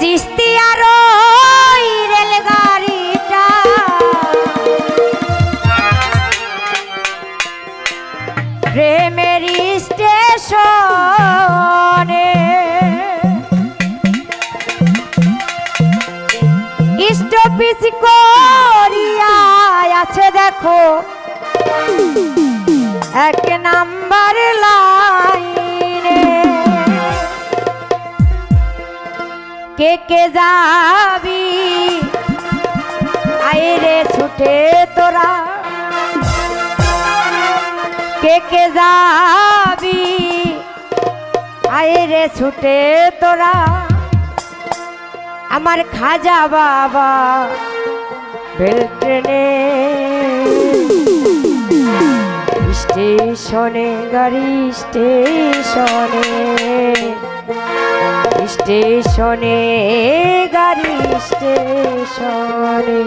চিস্তিয়ার রেলগাড়িটা। প্রেমের স্টেশনে। স্টপিস করিয়া আছে দেখো। এক রেখে যাবি। আইরে ছুটে তোরা। কে কে যাবি? আইরে ছুটে তোরা। আমার খাজা বাবা বেলট্রেনে স্টেশনে, গাড়ি স্টেশনে। স্টেশনে গাড়ি স্টেশনে।